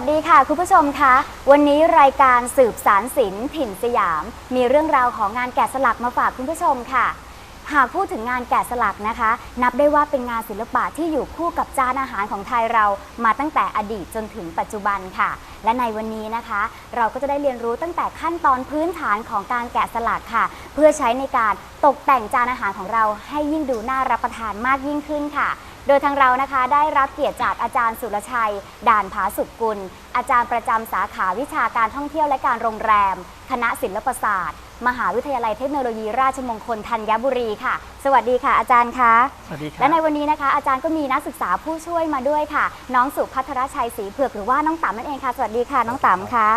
สดีค่ะ คุณผู้ชมคะ วันนี้รายการสืบสารศิลป์ถิ่นสยาม มีเรื่องราวของงานแกะสลักมาฝากคุณผู้ชมค่ะ หากพูดถึงงานแกะสลักนะคะ นับได้ว่าเป็นงานศิลปะที่อยู่คู่กับจานอาหารของไทยเรามาตั้งแต่อดีตจนถึงปัจจุบันค่ะ และในวันนี้นะคะ เราก็จะได้เรียนรู้ตั้งแต่ขั้นตอนพื้นฐานของการแกะสลักค่ะ เพื่อใช้ในการตกแต่งจานอาหารของเราให้ยิ่งดูน่ารับประทานมากยิ่งขึ้นค่ะ โดยทางเรานะคะได้รับเกียรติจากอาจารย์สุรชัย ด่านผาสุกกุล อาจารย์ประจำสาขาวิชาการท่องเที่ยวและการโรงแรม คณะศิลปศาสตร์ มหาวิทยาลัยเทคโนโลยีราชมงคลธัญบุรีค่ะ สวัสดีค่ะอาจารย์คะสวัสดีครัและบในวันนี้นะคะ อาจารย์ก็มีนักศึกษาผู้ช่วยมาด้วยค่ะ น้องสุพัทรชัยศรีเผือกหรือว่าน้องต๋ำนั่นเองค่ะ สวัสดีค่ะน้องต๋ำคะ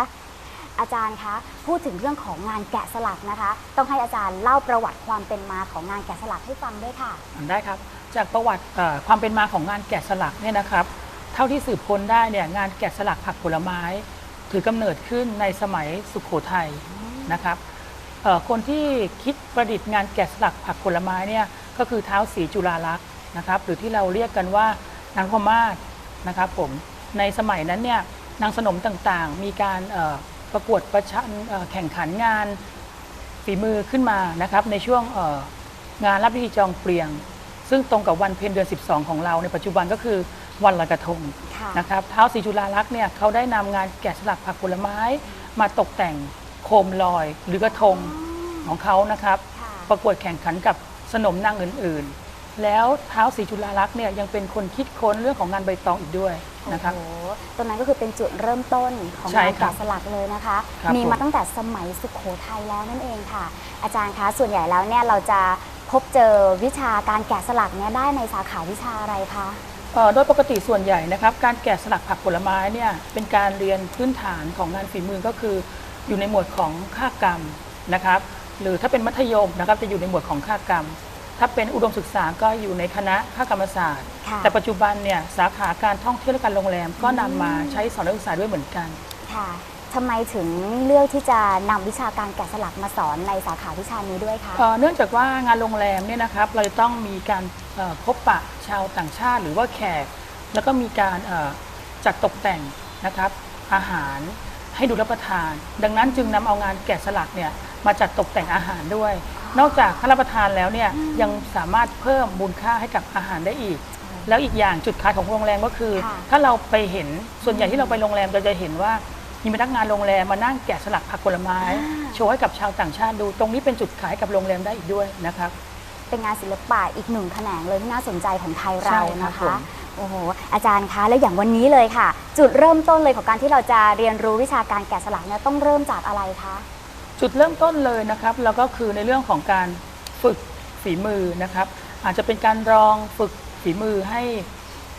อาจารย์คะพูดถึงเรื่องของงานแกะสลักนะคะ ต้องให้อาจารย์เล่าประวัติความเป็นมาของงานแกะสลักให้ฟังด้วยค่ะ ได้ครับ จากประวัติความเป็นมาของงานแกะสลักเนี่ยนะครับ เท่าที่สืบค้นได้เนี่ยงานแกะสลักผักผลไม้ ถือกำเนิดขึ้นในสมัยสุขโขทัยนะครับคนที่คิดประดิษฐ์งานแกะสลักผักผลไม้เนี่ยก็คือเท้าวศรีจุฬาลักษณ์นะครับ หรือที่เราเรียกกันว่านางพม่าศนะครับผมในสมัยนั้นเนี่ยนางสนมต่างๆ มีการ ประกวดประชันเอ่อแข่งขันงานฝีมือขึ้นมานะครับในช่วงเอ่องานรับพิธีจองเปลียง ซึ่งตรงกับวันเพ็ญเดือน 12 ของเราในปัจจุบันก็คือวันลอยกระทงค่ะนะครับเท้าวศรีจุฬาลักษณ์เนี่ยเขาได้นำงานแกะสลักผักผลไม้ มาตกแต่งโคมลอยหรือกระทงของเขานะครับค่ะประกวดแข่งขันกับสนมนางอื่นๆ แล้วเท้าวศรีจุฬาลักษณ์เนี่ยยังเป็นคนคิดค้นเรื่องของงานใบตองอีกด้วยนะครับ โอ้โหตรงนั้นก็คือเป็นจุดเริ่มต้นของใช่งานครับแกะสลักเลยนะคะ ครับมีผมมาตั้งแต่สมัยสุขโขทัยแล้วนั่นเองค่ะ อาจารย์คะ ส่วนใหญ่แล้วเนี่ยเราจะพบเจอวิชาการแกะสลักเนี่ยได้ในสาขาวิชาอะไรคะ เอ่อโดยปกติส่วนใหญ่นะครับ การแกะสลักผักผลไม้เนี่ยเป็นการเรียนพื้นฐานของงานฝีมือก็คือ อยู่ในหมวดของค่ากรรมนะครับ หรือถ้าเป็นมัธยมนะครับจะอยู่ในหมวดของค่ากรรม ถ้าเป็นอุดมศึกษาก็อยู่ในคณะค่ากรรมศาสตร์ ค่ะแต่ปัจจุบันเนี่ยสาขาการท่องเที่ยวและการโรงแรมก็นำมาใช้สอนนักศึกษาด้วยเหมือนกัน ค่ะทำไมถึงเลือกที่จะนำวิชาการแกะสลักมาสอนในสาขาวิชานี้ด้วยคะ เอ่อเนื่องจากว่างานโรงแรมเนี่ยนะครับเราจะต้องมีการเอ่อพบปะชาวต่างชาติหรือว่าแขก แล้วก็มีการเอ่อจัดตกแต่งนะครับอาหารให้ดูรับประทาน ดังนั้นจึงนำเอางานแกะสลักเนี่ยมาจัดตกแต่งอาหารด้วย นอกจากค่ารับประทานแล้วเนี่ยยังสามารถเพิ่มมูลค่าให้กับอาหารได้อีก แล้วอีกอย่างจุดขายของโรงแรมก็คือค่ะถ้าเราไปเห็นส่วนใหญ่ที่เราไปโรงแรมเราจะเห็นว่ามีพนักงานโรงแรมมานั่งแกะสลักผักผลไม้ โชว์ให้กับชาวต่างชาติดู ตรงนี้เป็นจุดขายกับโรงแรมได้อีกด้วยนะครับเป็นงานศิลปะอีกหนึ่งแขนงเลยที่น่าสนใจของไทยเราใช่ครับนะผคะมโอ้โหอาจารย์คะแล้วอย่างวันนี้เลยค่ะ จุดเริ่มต้นเลยของการที่เราจะเรียนรู้วิชาการแกะสลักเนี่ยต้องเริ่มจากอะไรคะ จุดเริ่มต้นเลยนะครับแล้วก็คือในเรื่องของการฝึกฝีมือนะครับ อาจจะเป็นการลองฝึกฝีมือให้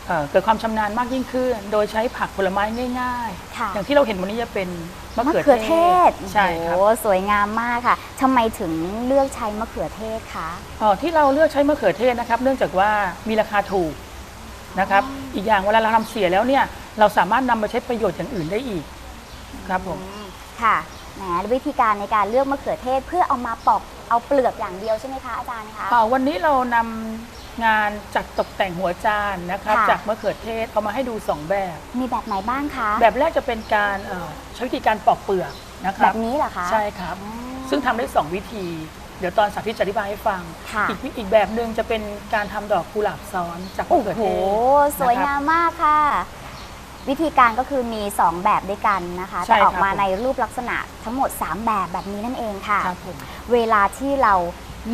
เอ่อเกิดความชำนาญมากยิ่งขึ้น โดยใช้ผักผลไม้ง่ายค่ะๆ อย่างที่เราเห็นวันนี้จะเป็นมะมะเขือเขือเทศใช่ครับ โอ้โหสวยงามมากค่ะทำไมถึงเลือกใช้มะเขือเทศคะ เอ่อที่เราเลือกใช้มะเขือเทศนะครับ เนื่องจากว่ามีราคาถูกนะครับ อีกอย่างเวลาเราทำเสียแล้วเนี่ย เราสามารถนำไปใช้ประโยชน์อย่างอื่นได้อีกครับผมอืมค่ะ แหมวิธีการในการเลือกมะเขือเทศ เพื่อเอามาปอกเอาเปลือกอย่างเดียวใช่ไหมคะอาจารย์คะอ่าวันนี้เรานำงานจัดตกแต่งหัวจานนะครับค่ะ จากมะเขือเทศเอามาให้ดูสองแบบ มีแบบไหนบ้างคะแบบแรกจะเป็นการเอ่อใช้วิธีการปอกเปลือกนะคแบรับบนี้เหรอคะใช่ครับอ๋อซึ่งทำได้ 2 วิธี เดี๋ยวตอนสาธิตจะอธิบายให้ฟัง ค่ะ อีกวิอีกแบบหนึ่งจะเป็นการทำดอกกุหลาบซ้อนจากมะโอ้เขือโห เทศสวยนะครับงามมากค่ะ วิธีการก็คือมี 2 แบบด้วยกันนะคะใช่แต่ออกครับมาผม ในรูปลักษณะทั้งหมด 3 แบบแบบนี้นั่นเองค่ะ ครับผมเวลาที่เรา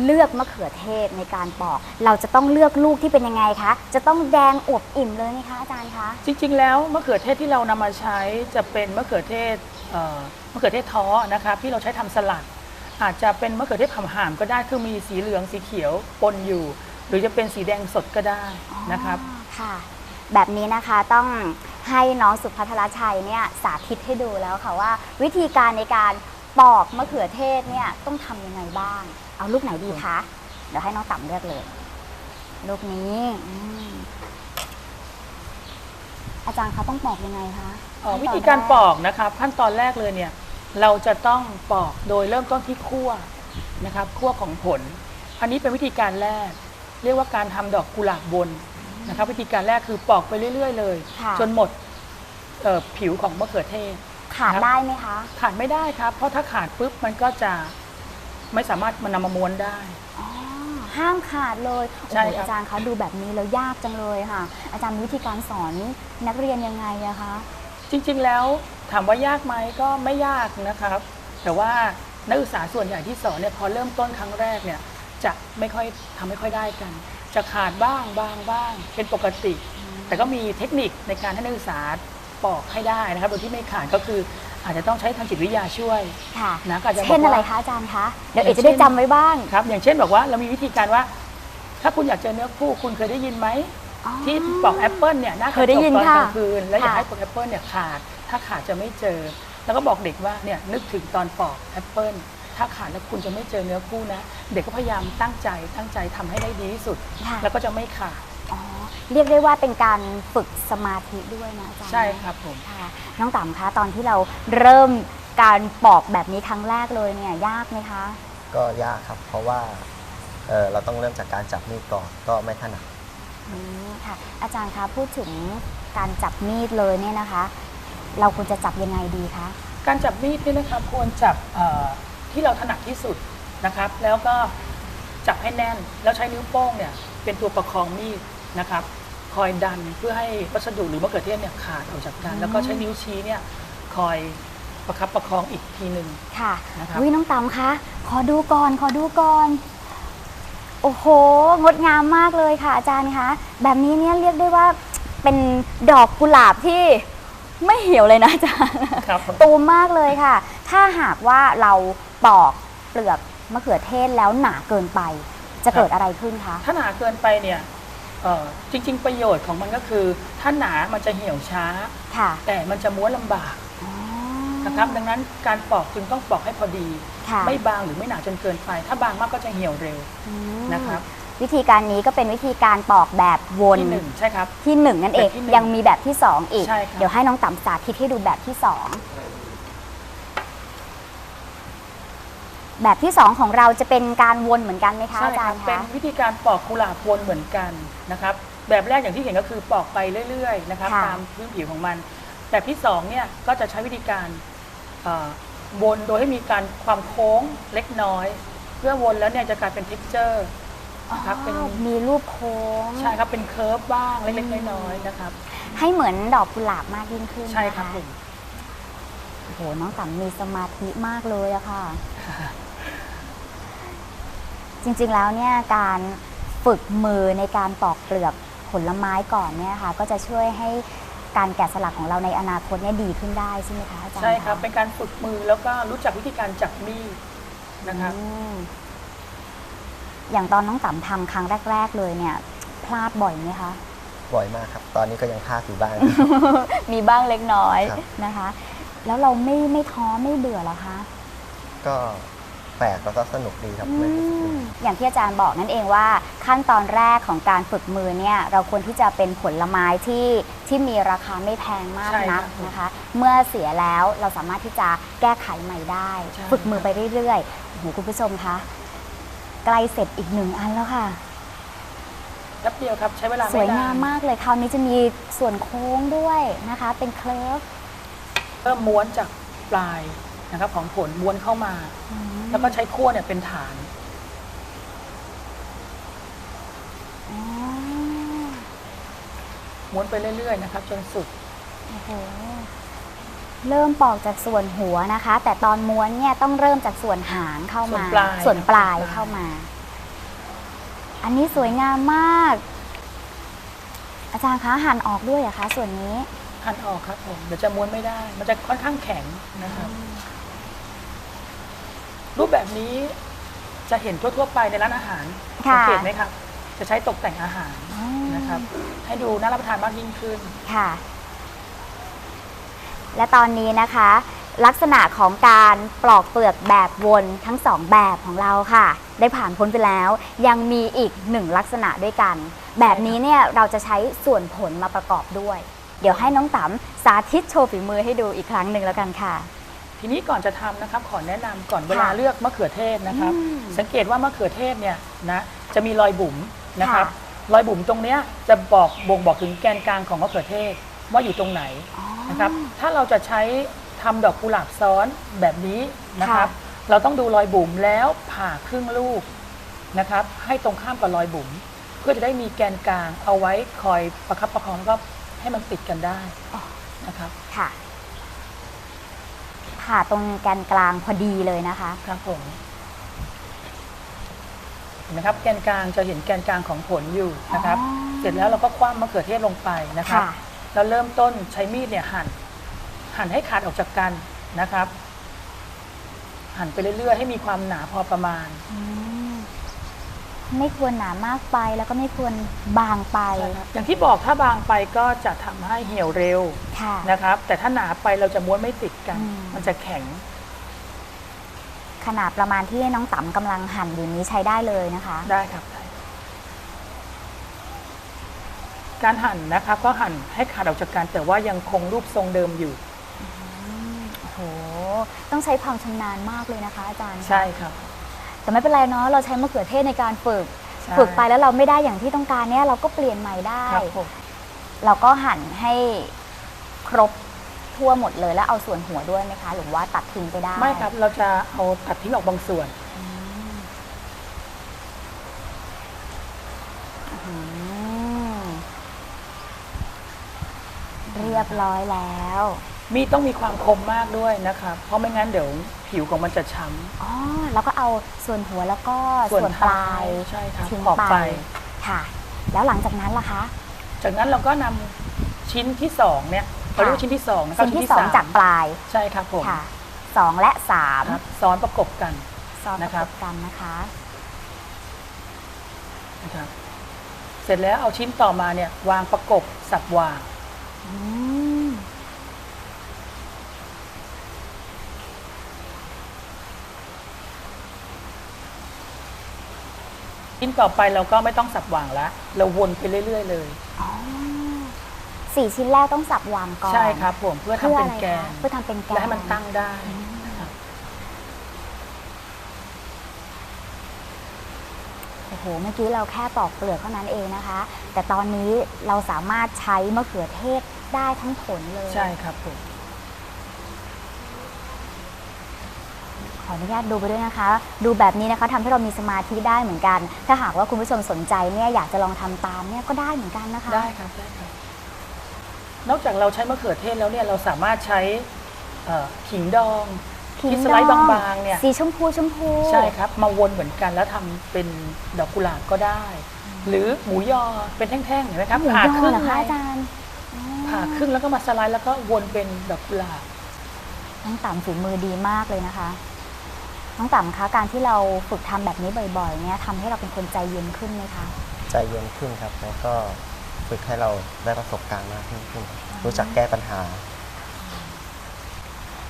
เลือกมะเขือเทศในการปอก เราจะต้องเลือกลูกที่เป็นยังไงคะ จะต้องแดงอวบอิ่มเลยไหมคะอาจารย์คะ จริงๆ แล้วมะเขือเทศที่เรานำมาใช้จะเป็นมะเขือเทศเอ่อมะเขือเทศท้อนะครับที่เราใช้ทำสลัด อาจจะเป็นมะเขือเทศผำหามก็ได้คือมีสีเหลืองสีเขียวปนอยู่ หรือจะเป็นสีแดงสดก็ได้นะครับ อ๋อค่ะ แบบนี้นะคะต้องให้น้องสุภัทรชัยเนี่ยสาธิตให้ดูแล้วค่ะว่า วิธีการในการปอกมะเขือเทศเนี่ยต้องทำยังไงบ้าง เอาลูกไหนดีคะเดี๋ยวให้น้องต่ำเลือกเลย ลูกนี้อืมอาจารย์คะต้องปอกยังไงคะเอ่อขั้นตอนวิธีการแรปอกนะครับ ขั้นตอนแรกเลยเนี่ย เราจะต้องปอกโดยเริ่มต้นที่คั่วนะครับคั่วของผล อันนี้เป็นวิธีการแรก เรียกว่าการทำดอกกุหลาบบน นะครับวิธีการแรกคือปอกไปเรื่อย ๆ เลย ค่ะ จนหมดเอ่อผิวของมะเขือเทศ ขาดครับ ได้ไหมคะ ขาดไม่ได้ครับ เพราะถ้าขาดปุ๊บมันก็จะไม่สามารถมันนำมาม้วนได้ อ๋อ ห้ามขาดเลยโอ้ใช่โหครับ อาจารย์คะดูแบบนี้แล้วยากจังเลยค่ะ อาจารย์มีวิธีการสอนนักเรียนยังไงอะคะ จริงๆแล้วถามว่ายากไหมก็ไม่ยากนะครับ แต่ว่านักศึกษาส่วนใหญ่ที่สอนเนี่ยพอเริ่มต้นครั้งแรกเนี่ยจะไม่ค่อยทำไม่ค่อยได้กัน จะขาดบ้างบางบ้าง เป็นปกติ แต่ก็มีเทคนิคในการให้นักศึกษาปอกให้ได้นะครับ โดยที่ไม่ขาดก็คืออาจจะต้องใช้ทางจิตวิทยาช่วยค่ะนะก็อาจจะบอกว่าเช่นอะไรคะอาจารย์คะ เดี๋ยวอเอย่างเช่จะนได้จำไว้บ้างครับ อย่างเช่นบอกว่าเรามีวิธีการว่า ถ้าคุณอยากเจอเนื้อคู่คุณเคยได้ยินไหม อ๋อ ที่ปอกแอปเปิลเนี่ยหน้ากเคระยได้จกยินตอนค่ะกลางคืนแล้วอยากค่ะ ให้ปอกแอปเปิลเนี่ยขาด ถ้าขาดจะไม่เจอ แล้วก็บอกเด็กว่าเนี่ยนึกถึงตอนปอกแอปเปิล ถ้าขาดแล้วคุณจะไม่เจอเนื้อคู่นะ เด็กก็พยายามตั้งใจตั้งใจทำให้ได้ดีที่สุด ค่ะ แล้วก็จะไม่ขาดอ๋อเรียกได้ว่าเป็นการฝึกสมาธิด้วยนะอาจารย์ใช่ครับผม ค่ะน้องต่ำคะตอนที่เราเริ่มการปอกแบบนี้ครั้งแรกเลยเนี่ยยากไหมคะก็ยากครับ เพราะว่าเอ่อเราต้องเริ่มจากการจับมีดก่อนก็ไม่ถนัดอืมค่ะ อาจารย์คะพูดถึงการจับมีดเลยเนี่ยนะคะ เราควรจะจับยังไงดีคะ การจับมีดเนี่ยนะครับควรจับเอ่อ ที่เราถนัดที่สุดนะครับ แล้วก็จับให้แน่นแล้วใช้นิ้วโป้งเนี่ยเป็นตัวประคองมีดนะครับ คอยดันเพื่อให้วัสดุหรือมะเขือเทศเนี่ยขาดออกจากกัน แล้วก็ใช้นิ้วชี้เนี่ยคอยประคับประคองอีกทีหนึ่งค่ะนะครับวิน้องต๋ำคะขอดูก่อนขอดูก่อน โอ้โห งดงามมากเลยค่ะ อาจารย์คะแบบนี้เนี่ยเรียกได้ว่าเป็นดอกกุหลาบที่ไม่เหี่ยวเลยนะอาจารย์ครับตูมมากเลยค่ะ ถ้าหากว่าเรา ปอกเปลือกมะเขือเทศแล้วหนาเกินไป จะเกิดอะไรขึ้นคะ ถ้าหนาเกินไปเนี่ยเอ่อจริง ๆ ประโยชน์ของมันก็คือ ถ้าหนามันจะเหี่ยวช้า ค่ะ แต่มันจะม้วนลำบากอ๋อนะครับดังนั้นการปอกจึงต้องปอกให้พอดี ค่ะไม่บางหรือไม่หนาจนเกินไป ถ้าบางมากก็จะเหี่ยวเร็วอืมนะครับวิธีการนี้ก็เป็นวิธีการปอกแบบวนที่หนึ่งใช่ครับ ที่หนึ่งนั่นเองแบบที่หนึ่งยังมีแบบที่สองอีก ใช่ครับ เดี๋ยวให้น้องต่ำสาธิตให้ดูแบบที่สอง แบบที่สองของเราจะเป็นการวนเหมือนกันไหมคะใช่อาคจารัรบย์เป็นคะ วิธีการปอกกุหลาบวนเหมือนกันนะครับ แบบแรกอย่างที่เห็นก็คือปอกไปเรื่อยๆนะครับ ค่ะ ตามพื้นผิวของมัน แบบที่สองเนี่ยก็จะใช้วิธีการเอ่อวนโดยให้มีการความโค้งเล็กน้อย เพื่อวนแล้วเนี่ยจะกลายเป็น texture นะครับเป็น อ๋อมีรูปโค้ง ใช่ครับเป็นเคิร์ฟบ้างเล็กๆน้อยๆนะครับ ให้เหมือนดอกกุหลาบมากยิ่งขึ้นใช่ครับนะะผม โอ้โหน้องต่ำมีสมาธิมากเลยอะค่ะ จริงๆแล้วเนี่ยการฝึกมือในการปอกเปลือกผลไม้ก่อนเนี่ยค่ะก็จะช่วยให้การแกะสลักของเราในอนาคตเนี่ยดีขึ้นได้ใช่ไหมคะอาจารย์ใช่ครับะเป็นการฝึกมือแล้วก็รู้จักวิธีการจับมีดนะครับอืมอย่างตอนน้องต่ำทำครั้งแรก ๆ เลยเนี่ยพลาดบ่อยไหมคะ บ่อยมากครับ ตอนนี้ก็ยังพลาดอยู่บ้าง มีบ้างเล็กน้อยครับ นะคะ แล้วเราไม่ไม่ท้อไม่เบื่อเหรอคะ ก็แปลกแล้วก็สนุกดีครับไม่รู้สึกอืเบื่มออย่างที่อาจารย์บอกนั่นเองว่าขั้นตอนแรกของการฝึกมือเนี่ยเราควรที่จะเป็นผลไม้ที่ที่มีราคาไม่แพงมากใช่นักครับนะคะ เมื่อเสียแล้วเราสามารถที่จะแก้ไขใหม่ได้ ใช่ ฝึกมือไปเรื่อยๆโอ้โหคุณผู้ชมคะใกล้เสร็จอีกหนึ่งอันแล้วค่ะ แป๊บเดียวครับ ใช้เวลาสไม่วยนานงามมากเลยคราวนี้จะมีส่วนโค้งด้วยนะคะ เป็นเคลิร์ฟ เริ่มม้วนจากปลาย นะครับของผลม้วนเข้ามาอืมแล้วก็ใช้ขั้วเนี่ยเป็นฐานอ๋อม้วนไปเรื่อยๆนะครับ จนสุดโอ้โหเริ่มปอกจากส่วนหัวนะคะ แต่ตอนม้วนเนี่ยต้องเริ่มจากส่วนหางเข้ามา ส่วนปลายส่วนปลายส่วนปลายเข้ามา อันนี้สวยงามมาก อาจารย์คะหั่นออกด้วยเหรอะคะ ส่วนนี้หั่นออกครับผมเดี๋ยวจะม้วนไม่ได้ มันจะค่อนข้างแข็งนะครับ รูปแบบนี้จะเห็นทั่วๆไปในร้านอาหารค่ะสัเกตไหมครับ จะใช้ตกแต่งอาหารอ๋อนะครับ ให้ดูน่ารับประทานมากยิ่งขึ้นค่ะ และตอนนี้นะคะ ลักษณะของการปลอกเปลือกแบบวนทั้งสองแบบของเราค่ะ ได้ผ่านพ้นไปแล้ว ยังมีอีกหนึ่งลักษณะด้วยกัน แบบนี้เนี่ยเราจะใช้ส่วนผลมาประกอบด้วย เดี๋ยวให้น้องต๋ำสาธิตโชว์ฝีมือให้ดูอีกครั้งหนึ่งแล้วกันค่ะ ทีนี้ก่อนจะทำนะครับขอแนะนำก่อนเวลาค่ะเลือกมะเขือเทศนะครับ อืมสังเกตว่ามะเขือเทศเนี่ยนะจะมีรอยบุ๋มนะครับค่ะ รอยบุ๋มตรงเนี้ยจะบอกบ่งบอกถึงแกนกลางของมะเขือเทศว่าอยู่ตรงไหน อ๋อ นะครับถ้าเราจะใช้ทำดอกกุหลาบซ้อนแบบนี้นะครับ เราต้องดูรอยบุ๋มแล้วผ่าครึ่งลูกนะครับ ให้ตรงข้ามกับรอยบุ๋มเพื่อจะได้มีแกนกลางเอาไว้คอยประคับประคองแล้วก็ให้มันติดกันได้อ๋อ นะครับ ค่ะ ผ่าตรงแกนกลางพอดีเลยนะคะ ครับผมเห็นไหมครับแกนกลางจะเห็นแกนกลางของผลอยู่นะครับอ๋อเสร็จแล้วเราก็คว้ามะเขือเทศลงไปนะครับค่ะ แล้วเริ่มต้นใช้มีดเนี่ยหั่น หั่นให้ขาดออกจากกันนะครับ หั่นไปเรื่อยๆ ให้มีความหนาพอประมาณ อืม ไม่ควรหนามากไปแล้วก็ไม่ควรบางไป อย่างที่บอกถ้าบางไปก็จะทำให้เหี่ยวเร็วค่ะนะครับ แต่ถ้าหนาไปเราจะม้วนไม่ติดกันอืมมันจะแข็ง ขนาดประมาณที่น้องต๋ำกำลังหั่นอยู่นี้ใช้ได้เลยนะคะ ได้ครับได้การหั่นนะครับก็หั่นให้ขาดออกจากกันแต่ว่ายังคงรูปทรงเดิมอยู่โอ้โหต้องใช้ความชำนาญมากเลยนะคะ อาจารย์ ใช่ครับ แต่ไม่เป็นไรเนาะเราใช้มะเขือเทศในการฝึก ใช่ฝึกไปแล้วเราไม่ได้อย่างที่ต้องการเนี่ยเราก็เปลี่ยนใหม่ได้ ครับผม เราก็หั่นให้ครบทั่วหมดเลยแล้วเอาส่วนหัวด้วยไหมคะ หรือว่าตัดทิ้งไปได้ไม่ครับเราจะเอาตัดทิ้งออกบางส่วน อืมเรียบร้อยแล้ว มีดต้องมีความคมมากด้วยนะครับเพราะไม่งั้นเดี๋ยวผิวของมันจะช้อ๋อ แล้วก็เอาส่วนหัวแล้วก็ำส่วนปลายใช่ครับทิ้งขอบไปไปค่ะ แล้วหลังจากนั้นล่ะคะ จากนั้นเราก็นำชิ้นที่สองเนี่ยเราเรียกว่าชิ้นที่สองนะครัสิ่งที่สองมจากปลายใช่ครับผมค่ะสองและสามครับซ้อนประกบกันซ้อนประนะครักบบกันนะคะนะครับเสร็จแล้วเอาชิ้นต่อมาเนี่ยวางประกบสับวาง ชิ้นต่อไปเราก็ไม่ต้องสับวางละเราวนไปเรื่อย ๆ เลย อ๋อสี่ชิ้นแรกต้องสับวางก่อนใช่ครับผมเพื่อทำเพื่อเป็อะนไรแกคะนเพื่อทำเป็นแกนและให้มันตั้งได้นะครับโอ้โหเมื่อกี้เราแค่ปอกเปลือกเท่านั้นเองนะคะ แต่ตอนนี้เราสามารถใช้มะเขือเทศได้ทั้งผลเลย ใช่ครับผม ขออนุญาตดูไปด้วยนะคะ ดูแบบนี้นะคะทำให้เรามีสมาธิได้เหมือนกัน ถ้าหากว่าคุณผู้ชมสนใจเนี่ยอยากจะลองทำตามเนี่ยก็ได้เหมือนกันนะคะ ได้ครับได้ครับ นอกจากเราใช้มะเขือเทศแล้วเนี่ยเราสามารถใช้เอ่อขิงดอง ขิงที่สไลด์ดองบางๆเนี่ย สีชมพูชมพูใช่ครับ มาวนเหมือนกันแล้วทำเป็นดอกกุหลาบก็ได้ หรือหมูยอเป็นแท่งๆเห็นไหมครับหมูผ่ายอครึ่งเหรอคะไงอาจารย์อ๋อผ่าครึ่งแล้วก็มาสไลด์แล้วก็วนเป็นดอกกุหลาบ น้องต่ำฝีมือดีมากเลยนะคะ น้องต่ำคะการที่เราฝึกทำแบบนี้บ่อยๆเนี่ยทำให้เราเป็นคนใจเย็นขึ้นไหมคะ ใจเย็นขึ้นครับแล้วก็ฝึกให้เราได้ประสบการณ์มากขึ้นขึ้น รู้จักแก้ปัญหา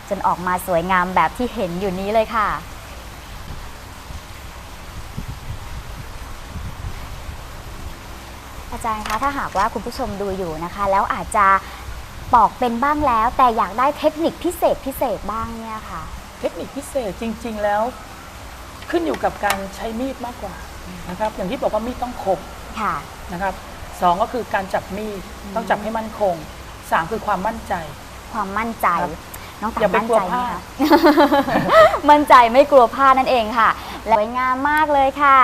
จนออกมาสวยงามแบบที่เห็นอยู่นี้เลยค่ะ อาจารย์คะถ้าหากว่าคุณผู้ชมดูอยู่นะคะ แล้วอาจจะปอกเป็นบ้างแล้ว แต่อยากได้เทคนิคพิเศษพิเศษบ้างเนี่ยค่ะ เทคนิคพิเศษจริง ๆ แล้ว ขึ้นอยู่กับการใช้มีดมากกว่านะครับ อย่างที่บอกว่ามีดต้องคมค่ะนะครับสองก็คือการจับมีดต้องจับให้มั่นคงสามคือความมั่นใจ ความมั่นใจครับน้องอย่าต่ำไปมั่นกลัวใจไหมพลาดคะมั่นใจไม่กลัวพลาดนั่นเองค่ะและสวยงามมากเลยค่ะ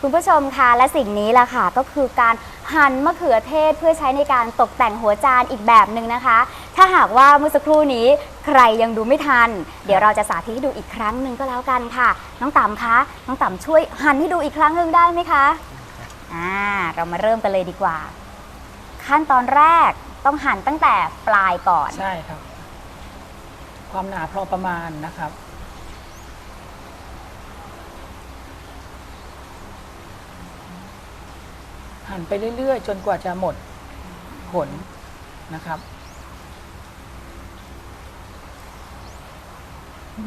คุณผู้ชมคะและสิ่งนี้แหละค่ะ ก็คือการหั่นมะเขือเทศเพื่อใช้ในการตกแต่งหัวจานอีกแบบหนึ่งนะคะ ถ้าหากว่าเมื่อสักครู่นี้ใครยังดูไม่ทัน เดี๋ยวเราจะสาธิตให้ดูอีกครั้งหนึ่งก็แล้วกันค่ะ น้องต่ำคะน้องต่ำช่วยหันให้ดูอีกครั้งหนึ่งได้ไหมคะอ่าเรามาเริ่มกันเลยดีกว่า ขั้นตอนแรกต้องหั่นตั้งแต่ปลายก่อน ใช่ครับ ความหนาพอประมาณนะครับ หั่นไปเรื่อยๆ จนกว่าจะหมดผลนะครับ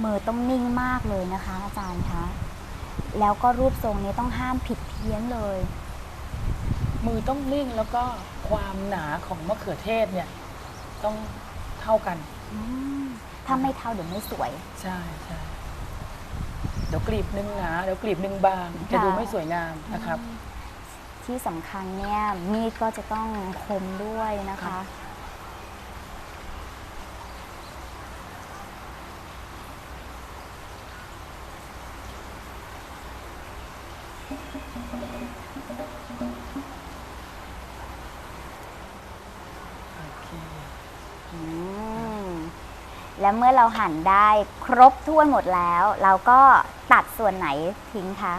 มือต้องนิ่งมากเลยนะคะ อาจารย์คะแล้วก็รูปทรงนี้ต้องห้ามผิดเพี้ยนเลย มือต้องนิ่งแล้วก็ความหนาของมะเขือเทศเนี่ย ต้องเท่ากันอืมถ้าไม่เท่าเดี๋ยวไม่สวย ใช่ใช่เดี๋ยวกลีบหนึ่งหนาเดี๋ยวกลีบหนึ่งบาง จะค่ะดูไม่สวยงามนะครับ ที่สำคัญเนี่ยมีดก็จะต้องคมด้วยนะครัคะ และเมื่อเราหั่นได้ครบถ้วนหมดแล้ว เราก็ตัดส่วนไหนทิ้งคะ